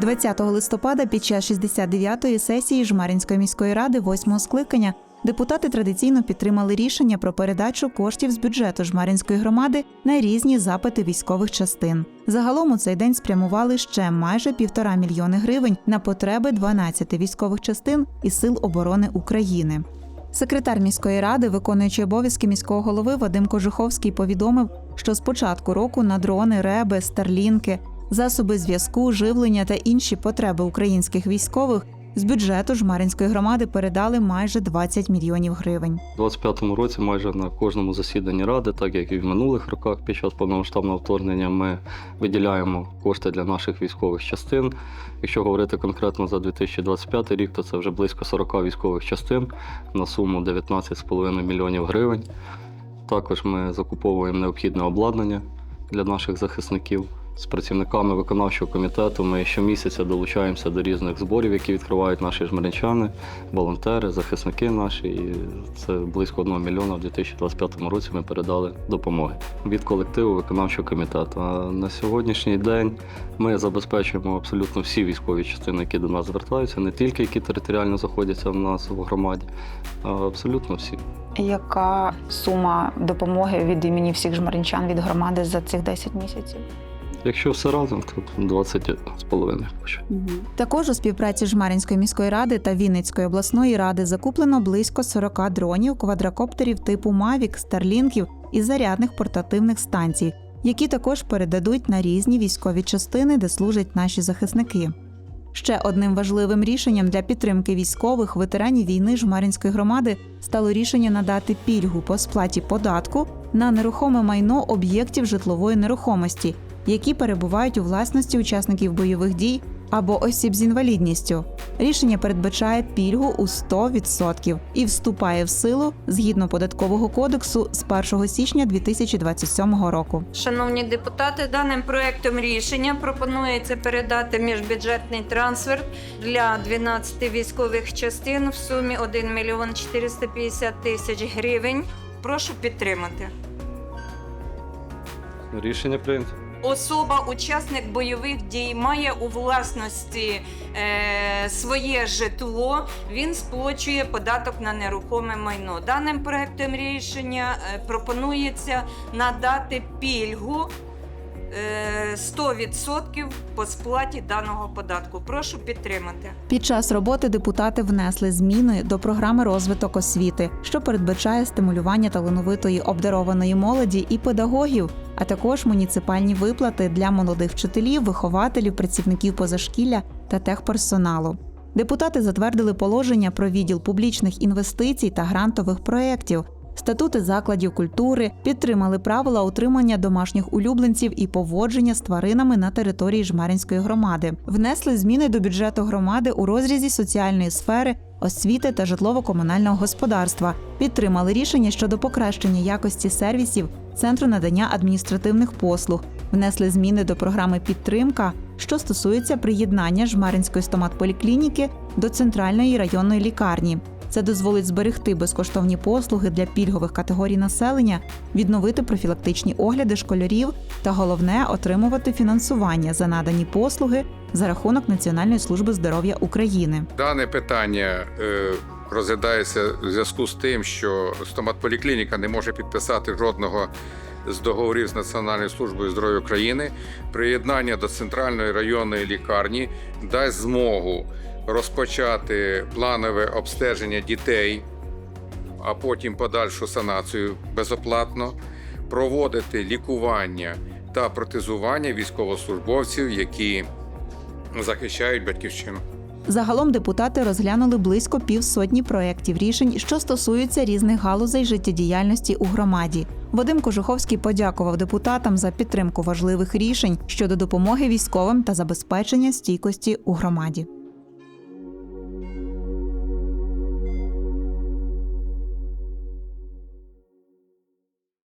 20 листопада під час 69-ї сесії Жмаринської міської ради восьмого скликання депутати традиційно підтримали рішення про передачу коштів з бюджету Жмаринської громади на різні запити військових частин. Загалом у цей день спрямували ще майже півтора мільйони гривень на потреби 12 військових частин і сил оборони України. Секретар міської ради, виконуючий обов'язки міського голови Вадим Кожуховський, повідомив, що з початку року на дрони, реби, старлінки, засоби зв'язку, живлення та інші потреби українських військових з бюджету Жмаринської громади передали майже 20 мільйонів гривень. У 25-му році майже на кожному засіданні ради, так як і в минулих роках під час повномасштабного вторгнення, ми виділяємо кошти для наших військових частин. Якщо говорити конкретно за 2025 рік, то це вже близько 40 військових частин на суму 19,5 мільйонів гривень. Також ми закуповуємо необхідне обладнання для наших захисників. З працівниками виконавчого комітету ми щомісяця долучаємося до різних зборів, які відкривають наші жмеринчани, волонтери, захисники наші. І це близько 1 мільйона в 2025 році ми передали допомоги від колективу виконавчого комітету. А на сьогоднішній день ми забезпечуємо абсолютно всі військові частини, які до нас звертаються, не тільки які територіально знаходяться в нас в громаді, а абсолютно всі. Яка сума допомоги від імені всіх жмаринчан від громади за цих 10 місяців? Якщо все разом, то 20 з половиною. Також у співпраці Жмаринської міської ради та Вінницької обласної ради закуплено близько 40 дронів, квадрокоптерів типу Мавік, старлінків і зарядних портативних станцій, які також передадуть на різні військові частини, де служать наші захисники. Ще одним важливим рішенням для підтримки військових ветеранів війни Жмаринської громади стало рішення надати пільгу по сплаті податку на нерухоме майно об'єктів житлової нерухомості, які перебувають у власності учасників бойових дій або осіб з інвалідністю. Рішення передбачає пільгу у 100% і вступає в силу згідно податкового кодексу з 1 січня 2027 року. Шановні депутати, даним проектом рішення пропонується передати міжбюджетний трансфер для 12 військових частин в сумі 1 мільйон 450 тисяч гривень. Прошу підтримати. Рішення прийнято. Особа, учасник бойових дій, має у власності е, своє житло. Він сплачує податок на нерухоме майно. Даним проектом рішення е, пропонується надати пільгу е, 100% по сплаті даного податку. Прошу підтримати. Під час роботи депутати внесли зміни до програми розвиток освіти, що передбачає стимулювання талановитої обдарованої молоді і педагогів, а також муніципальні виплати для молодих вчителів, вихователів, працівників позашкілля та техперсоналу. Депутати затвердили положення про відділ публічних інвестицій та грантових проєктів, статути закладів культури, підтримали правила утримання домашніх улюбленців і поводження з тваринами на території Жмаринської громади, внесли зміни до бюджету громади у розрізі соціальної сфери, освіти та житлово-комунального господарства, підтримали рішення щодо покращення якості сервісів Центру надання адміністративних послуг, внесли зміни до програми підтримка, що стосується приєднання Жмаринської стоматполіклініки до центральної районної лікарні. Це дозволить зберегти безкоштовні послуги для пільгових категорій населення, відновити профілактичні огляди школярів та головне отримувати фінансування за надані послуги за рахунок Національної служби здоров'я України. Дане питання е, розглядається в зв'язку з тим, що стоматполіклініка не може підписати жодного з договорів з Національною службою здоров'я України. Приєднання до центральної районної лікарні дасть змогу розпочати планове обстеження дітей, а потім подальшу санацію безоплатно, проводити лікування та протезування військовослужбовців, які захищають батьківщину. Загалом депутати розглянули близько півсотні проєктів рішень, що стосуються різних галузей життєдіяльності у громаді. Вадим Кожуховський подякував депутатам за підтримку важливих рішень щодо допомоги військовим та забезпечення стійкості у громаді.